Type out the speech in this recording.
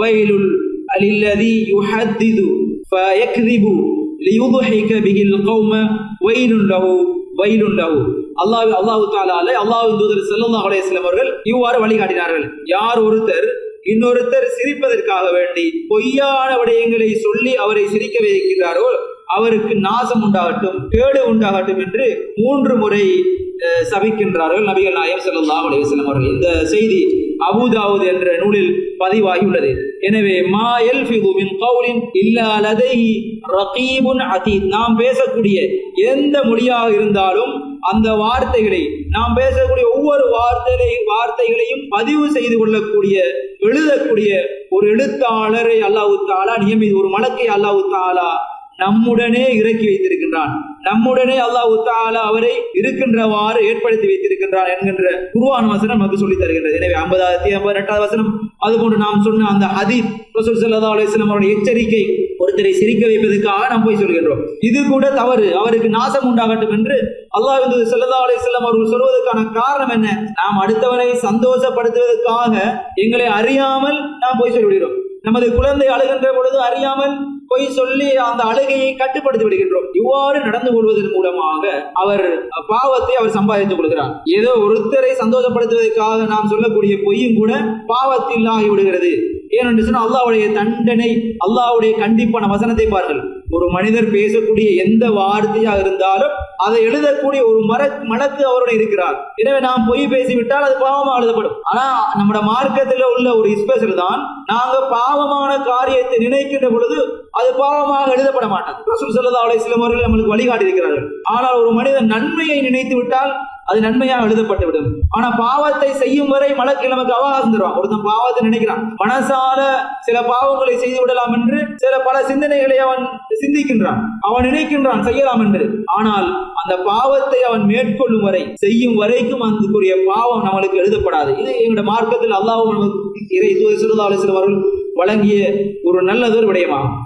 وويل للذي يحدد فيكذب ليضحك به القوم ويل له ويل له. அல்லாஹ் அல்லாஹு தாலாலே அல்லாஹின் தூதர் செல்லல்லா அலையம் அவர்கள் இவ்வாறு வழிகாட்டினார்கள். யார் ஒருத்தர் இன்னொருத்தர் சிரிப்பதற்காக வேண்டி பொய்யான விடயங்களை சொல்லி அவரை சிரிக்க வைக்கிறாரோ அவருக்கு நாசம் உண்டாகட்டும் கேடு உண்டாகட்டும் என்று மூன்று முறை சபிக்கின்றார்கள் நபிகள் நாயம் செல்லல்லா அலையம் அவர்கள். இந்த செய்தி அபூதாவுத் என்ற நூலில் பதிவாகியுள்ளது. எனவே மா யல்ஃபிது மின் கவுலின் இல்லா லதைஹி ரகீபுன் அதீத். நாம் பேசக்கூடிய எந்த மொழியாக இருந்தாலும் அந்த வார்த்தைகளை நாம் பேசக்கூடிய ஒவ்வொரு வார்த்தை வார்த்தைகளையும் பதிவு செய்து கொள்ளக்கூடிய எழுதக்கூடிய ஒரு எழுத்தாளரை அல்லாஹு தாலா நியமி ஒரு மலக்கை அல்லாஹு தாலா நம்முடனே இறக்கி வைத்திருக்கின்றான். நம்முடனே அல்லாஹ் தாலா அவரை இருக்கின்றவாறு ஏற்படுத்தி வைத்திருக்கின்றான் என்கின்ற குருவான் வசனம் நமக்கு சொல்லித் தருகின்றது. எனவே ஐம்பதாயிரத்தி எட்டாவது வசனம் அதுபோன்று நாம் சொன்ன அந்த ஹதீப் ரசூல் ஸல்லல்லாஹு அவருடைய எச்சரிக்கை ஒருத்தரை சிரிக்க வைப்பதற்காக நாம் போய் சொல்கின்றோம். இது கூட தவறு. அவருக்கு நாசம் உண்டாகட்டும் என்று அல்லாஹ் செல்லதா ஸல்லல்லாஹு அலைஹி அவர்கள் சொல்வதற்கான காரணம் என்ன? நாம் அடுத்தவரை சந்தோஷப்படுத்துவதற்காக எங்களை அறியாமல் நாம் போய் சொல்லிவிடுகிறோம். நமது குழந்தை அழுகின்ற பொழுது அறியாமல் பொய் சொல்லி அந்த அழுகையை கட்டுப்படுத்தி விடுகின்றோம். இவ்வாறு நடந்து கொள்வதன் மூலமாக அவர் பாவத்தை அவர் சம்பாதித்துக் கொள்கிறார். ஏதோ ஒருத்தரை சந்தோஷப்படுத்துவதற்காக நாம் சொல்லக்கூடிய பொய்யும் கூட பாவத்தில் ஆகி விடுகிறது. ஏனென்று சொன்னால் அல்லாவுடைய தண்டனை அல்லாவுடைய கண்டிப்பான வசனத்தை பாருங்கள். ஒரு மனிதர் பேசக்கூடிய எந்த வார்த்தையாக இருந்தாலும் அதை எழுதக்கூடிய ஒரு மர மலக்கு அவருடன் இருக்கிறார். எனவே நாம் பொய் பேசிவிட்டால் அது பாவமாக எழுதப்படும். ஆனா நம்முடைய மார்க்கத்தில் உள்ள ஒரு ஸ்பெஷல் தான் நாங்க பாவமான காரியத்தை நினைக்கின்ற பொழுது அது பாவமாக எழுதப்பட மாட்டாது ரசூல் ஸல்லல்லாஹு அலைஹி அவர்கள் நம்மளுக்கு வழிகாட்டி இருக்கிறார்கள் ஆனால் ஒரு மனிதன் நன்மையை நினைத்து விட்டால் அது நன்மையாக எழுதப்பட்டு விடும். ஆனா பாவத்தை செய்யும் வரை மலக்கு நமக்கு அவகாசம் தருவான். ஒருத்தன் பாவத்தை நினைக்கிறான். மனசால சில பாவங்களை செய்து விடலாம் என்று சில பல சிந்தனைகளை அவன் சிந்திக்கின்றான். அவன் நினைக்கின்றான் செய்யலாம் என்று. ஆனால் அந்த பாவத்தை அவன் மேற்கொள்ளும் வரை செய்யும் வரைக்கும் அதுக்குரிய பாவம் நம்மளுக்கு எழுதப்படாது. இது எங்களுடைய மார்க்கத்தில் அல்லாஹ் இறை தூய ஸல்லல்லாஹு அவர்கள் வழங்கிய ஒரு நல்லதொரு விடயமாகும்.